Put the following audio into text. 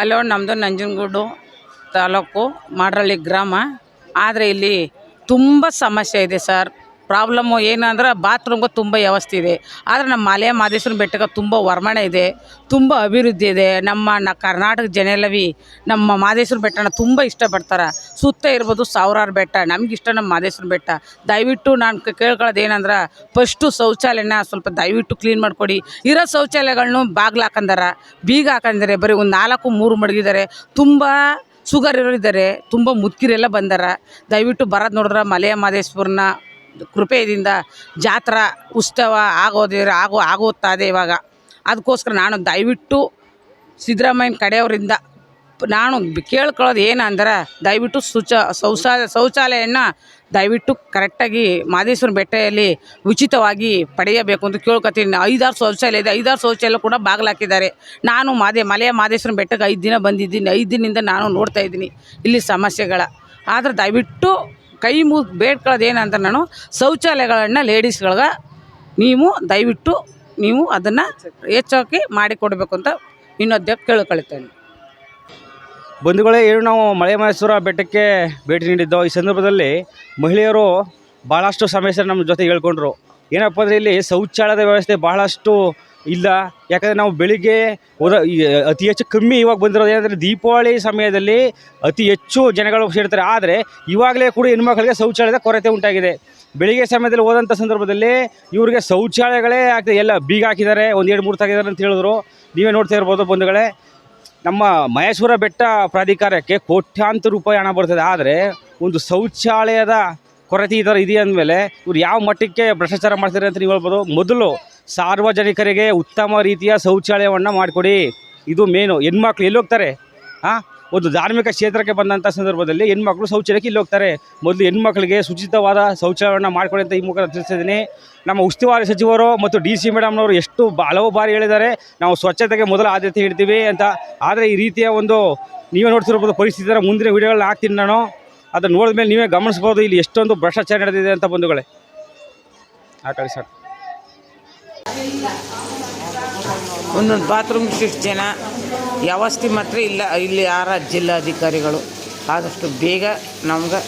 ಅಲ್ಲೋ ನಮ್ಮದು ನಂಜನಗೂಡು ತಾಲೂಕು ಮಾಡ್ರಳ್ಳಿ ಗ್ರಾಮ. ಆದರೆ ಇಲ್ಲಿ ತುಂಬ ಸಮಸ್ಯೆ ಇದೆ ಸರ್. ಪ್ರಾಬ್ಲಮ್ಮು ಏನಂದ್ರೆ ಬಾತ್ರೂಮ್ಗೆ ತುಂಬ ವ್ಯವಸ್ಥೆ ಇದೆ. ಆದರೆ ನಮ್ಮ ಮಲೆ ಮಾದೇಶ್ವರನ ಬೆಟ್ಟಕ್ಕೆ ತುಂಬ ವರ್ಮಣೆ ಇದೆ, ತುಂಬ ಅಭಿವೃದ್ಧಿ ಇದೆ. ನಮ್ಮ ನ ಕರ್ನಾಟಕ ಜನ ಎಲ್ಲವಿ ನಮ್ಮ ಮಾದೇಶ್ವರ ಬೆಟ್ಟನ ತುಂಬ ಇಷ್ಟಪಡ್ತಾರೆ. ಸುತ್ತ ಇರ್ಬೋದು ಸಾವಿರಾರು ಬೆಟ್ಟ, ನಮ್ಗೆ ಇಷ್ಟ ನಮ್ಮ ಮಾದೇಶ್ವರ ಬೆಟ್ಟ. ದಯವಿಟ್ಟು ನಾನು ಕೇಳ್ಕೊಳ್ಳೋದು ಏನಂದ್ರೆ, ಫಸ್ಟು ಶೌಚಾಲಯನ ಸ್ವಲ್ಪ ದಯವಿಟ್ಟು ಕ್ಲೀನ್ ಮಾಡಿಕೊಡಿ. ಇರೋ ಶೌಚಾಲಯಗಳ್ನು ಬಾಗ್ಲು ಹಾಕಂದಾರ, ಬೀಗ ಹಾಕಂದರೆ, ಬರೀ ಒಂದು ನಾಲ್ಕು, ಮೂರು ಮಡಗಿದ್ದಾರೆ ತುಂಬ ಶುಗರ್ ಇರೋರಿದ್ದಾರೆ, ತುಂಬ ಮುದುಕಿರೆಲ್ಲ ಬಂದಾರ. ದಯವಿಟ್ಟು ಬರೋದು ನೋಡಿದ್ರೆ ಮಲೆಯ ಮಾದೇಶ್ವರನ ಕೃಪೆಯಿಂದ ಜಾತ್ರಾ ಉತ್ಸವ ಆಗೋದಿರ ಆಗೋ ಆಗುತ್ತದೆ ಇವಾಗ. ಅದಕ್ಕೋಸ್ಕರ ನಾನು ದಯವಿಟ್ಟು ಸಿದ್ದರಾಮಯ್ಯನ ಕಡೆಯವರಿಂದ ನಾನು ಕೇಳ್ಕೊಳ್ಳೋದು ಏನಂದ್ರೆ ದಯವಿಟ್ಟು ಶುಚ ಶೌಚಾಲಯ ಶೌಚಾಲಯನ ದಯವಿಟ್ಟು ಕರೆಕ್ಟಾಗಿ ಮಾದೇಶ್ವರ ಬೆಟ್ಟೆಯಲ್ಲಿ ಉಚಿತವಾಗಿ ಪಡೆಯಬೇಕು ಅಂತ ಕೇಳ್ಕೊತೀನಿ. ಐದಾರು ಶೌಚಾಲಯ ಇದೆ. ಐದಾರು ಶೌಚಾಲಯ ಕೂಡ ಬಾಗಿಲು ಹಾಕಿದ್ದಾರೆ. ನಾನು ಮಾದೇ ಮಲೆಯ ಮಾದೇಶ್ವರ ಬೆಟ್ಟಕ್ಕೆ ಐದು ದಿನ ಬಂದಿದ್ದೀನಿ. ಐದು ದಿನದಿಂದ ನಾನು ನೋಡ್ತಾ ಇದ್ದೀನಿ ಇಲ್ಲಿ ಸಮಸ್ಯೆಗಳ. ಆದರೆ ದಯವಿಟ್ಟು ಕೈ ಮುಗಿ ಬೇಡ್ಕೊಳ್ಳೋದು ಏನಂತ ನಾನು ಶೌಚಾಲಯಗಳನ್ನು ಲೇಡೀಸ್ಗಳ್ಗೆ ನೀವು ದಯವಿಟ್ಟು ನೀವು ಅದನ್ನು ಹೆಚ್ಚಾಗಿ ಮಾಡಿಕೊಡ್ಬೇಕು ಅಂತ ಇನ್ನೊದ್ದೆ ಕೇಳ್ಕೊಳ್ತೇನೆ. ಬಂಧುಗಳೇ, ಏನು ನಾವು ಮಲೆ ಮಹೇಶ್ವರ ಬೆಟ್ಟಕ್ಕೆ ಭೇಟಿ ನೀಡಿದ್ದೋ, ಈ ಸಂದರ್ಭದಲ್ಲಿ ಮಹಿಳೆಯರು ಭಾಳಷ್ಟು ಸಮಸ್ಯೆ ನಮ್ಮ ಜೊತೆ ಹೇಳ್ಕೊಂಡ್ರು. ಏನಪ್ಪ ಅಂದರೆ ಇಲ್ಲಿ ಶೌಚಾಲಯದ ವ್ಯವಸ್ಥೆ ಬಹಳಷ್ಟು ಇಲ್ಲ, ಯಾಕಂದರೆ ನಾವು ಬೆಳಿಗ್ಗೆ ಹೋದ ಅತಿ ಹೆಚ್ಚು ಕಮ್ಮಿ ಇವಾಗ ಬಂದಿರೋದು ಏನಂದರೆ ದೀಪಾವಳಿ ಸಮಯದಲ್ಲಿ ಅತಿ ಹೆಚ್ಚು ಜನಗಳು ಸೇರ್ತಾರೆ. ಆದರೆ ಇವಾಗಲೇ ಕೂಡ ಹೆಣ್ಮಕ್ಳಿಗೆ ಶೌಚಾಲಯದ ಕೊರತೆ ಉಂಟಾಗಿದೆ. ಬೆಳಿಗ್ಗೆ ಸಮಯದಲ್ಲಿ ಹೋದಂಥ ಸಂದರ್ಭದಲ್ಲಿ ಇವರಿಗೆ ಶೌಚಾಲಯಗಳೇ ಆಗ್ತದೆ. ಎಲ್ಲ ಬೀಗ ಹಾಕಿದ್ದಾರೆ, ಒಂದು ಎರಡು ಮೂರು ತಾಗಿದ್ದಾರೆ ಅಂತ ಹೇಳಿದ್ರು. ನೀವೇ ನೋಡ್ತಾ ಇರ್ಬೋದು ಬಂಧುಗಳೇ. ನಮ್ಮ ಮಹೇಶ್ವರ ಬೆಟ್ಟ ಪ್ರಾಧಿಕಾರಕ್ಕೆ ಕೋಟ್ಯಾಂತರ ರೂಪಾಯಿ ಹಣ ಬರ್ತದೆ. ಆದರೆ ಒಂದು ಶೌಚಾಲಯದ ಕೊರತೆ ಈ ಥರ ಇದೆ ಅಂದಮೇಲೆ ಇವ್ರು ಯಾವ ಮಟ್ಟಕ್ಕೆ ಭ್ರಷ್ಟಾಚಾರ ಮಾಡ್ತಾರೆ ಅಂತ ನೀವು ಹೇಳ್ಬೋದು. ಮೊದಲು ಸಾರ್ವಜನಿಕರಿಗೆ ಉತ್ತಮ ರೀತಿಯ ಶೌಚಾಲಯವನ್ನು ಮಾಡಿಕೊಡಿ. ಇದು ಮೇನು ಹೆಣ್ಮಕ್ಳು ಎಲ್ಲಿ ಹೋಗ್ತಾರೆ? ಹಾಂ? ಒಂದು ಧಾರ್ಮಿಕ ಕ್ಷೇತ್ರಕ್ಕೆ ಬಂದಂಥ ಸಂದರ್ಭದಲ್ಲಿ ಹೆಣ್ಮಕ್ಳು ಶೌಚಾಲಯಕ್ಕೆ ಇಲ್ಲಿ ಹೋಗ್ತಾರೆ. ಮೊದಲು ಹೆಣ್ಮಕ್ಳಿಗೆ ಶುಚಿತವಾದ ಶೌಚಾಲಯವನ್ನು ಮಾಡಿಕೊಡಿ ಅಂತ ಈ ಮುಖ ತಿಳಿಸಿದ್ದೀನಿ. ನಮ್ಮ ಉಸ್ತುವಾರಿ ಸಚಿವರು ಮತ್ತು ಡಿ ಸಿ ಮೇಡಮ್ನವರು ಎಷ್ಟು ಹಲವು ಬಾರಿ ಹೇಳಿದ್ದಾರೆ. ನಾವು ಸ್ವಚ್ಛತೆಗೆ ಮೊದಲ ಆದ್ಯತೆ ಇಡ್ತೀವಿ ಅಂತ. ಆದರೆ ಈ ರೀತಿಯ ಒಂದು, ನೀವೇ ನೋಡ್ತಿರ್ಬೋದು ಪರಿಸ್ಥಿತಿ ಮುಂದಿನ ವಿಡಿಯೋಗಳನ್ನ ಹಾಕ್ತೀನಿ ನಾನು. ಅದನ್ನು ನೋಡಿದ ಮೇಲೆ ನೀವೇ ಗಮನಿಸ್ಬೋದು ಇಲ್ಲಿ ಎಷ್ಟೊಂದು ಭ್ರಷ್ಟಾಚಾರ ನಡೆದಿದೆ ಅಂತ ಬಂಧುಗಳೇ. ಆ ಸರ್. ಒಂದೊಂದು ಬಾತ್ರೂಮ್ ಇಷ್ಟು ಜನ. ವ್ಯವಸ್ಥೆ ಮಾತ್ರ ಇಲ್ಲ ಇಲ್ಲಿ ಯಾರ ಜಿಲ್ಲಾಧಿಕಾರಿಗಳು. ಆದಷ್ಟು ಬೇಗ ನಮ್ಗೆ